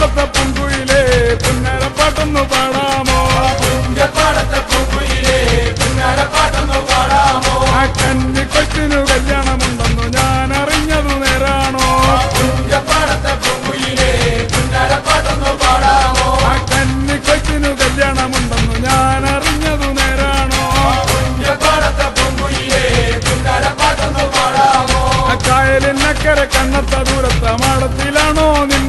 പുഞ്ചപ്പാടത്തെ പൂങ്കുയിലേ പുന്നരപ്പാട്ടൊന്നു പാടാമോ? പുഞ്ചപ്പാടത്തെ പൂങ്കുയിലേ പുന്നാരപ്പാട്ടൊന്നു പാടാമോ? ആ കന്നി കൊച്ചിനു കല്യാണമുണ്ടെന്നു ഞാൻ അറിഞ്ഞതു നേരാണോ? പുഞ്ചപ്പാടത്തെ പൂങ്കുയിലേ പുന്നാരപ്പാട്ടൊന്നു പാടാമോ? ആ കന്നി കൊച്ചിനു കല്യാണമുണ്ടെന്നു ഞാൻ അറിഞ്ഞതു നേരാണോ? പുഞ്ചപ്പാടത്തെ പൂങ്കുയിലേ പുന്നാരപ്പാട്ടൊന്നു പാടാമോ? ആ കായലിനക്കര കണ്ണത്ത ദൂരത്ത മാടത്തിലാണോ നിന്മാരൻ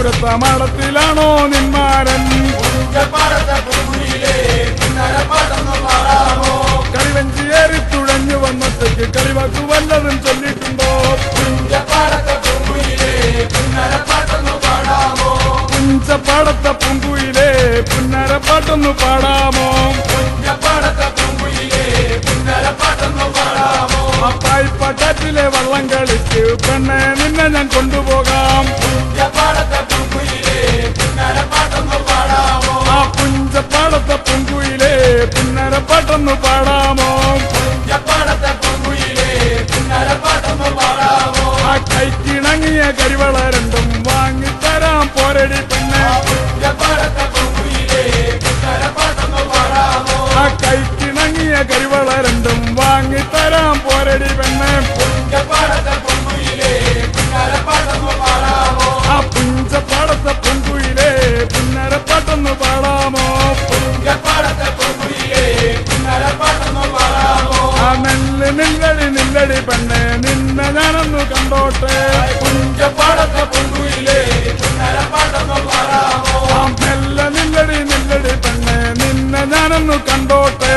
കണ്ണത്ത ദൂരത്ത മാടത്തിലാണോ നിന്മാരൻ കളിവഞ്ചിയേറി തുഴഞ്ഞു വന്നത്തേക്ക് കളിവാക്കു വല്ലതും ചൊല്ലിട്ടുണ്ടോ? പുഞ്ചപ്പാടത്തെ പൂങ്കുയിലെ പൂങ്കുയിലേ പുന്നരപ്പാട്ടൊന്നു പാടാമോ? പുന്നാരപ്പാട്ടൊന്നു പാടാമോ അപ്പായിപ്പട്ടാറ്റിലെ വള്ളം കളിച്ച് പെണ്ണെ കൈക്കിണങ്ങിയ കരിവള രണ്ടും വാങ്ങിത്തരാം പോരടി പെണ്ണെ. ആ പുഞ്ചപ്പാടത്തെ പൂങ്കുയിലേ പുന്നരപ്പാട്ടൊന്നു പാടാമോ? ആ നെല്ല് നില്ലടി നില്ലടി പെണ്ണെ നിന്നെ ഞാനൊന്നു കണ്ടോട്ടെ. കണ്ണു കണ്ടോട്ടെ.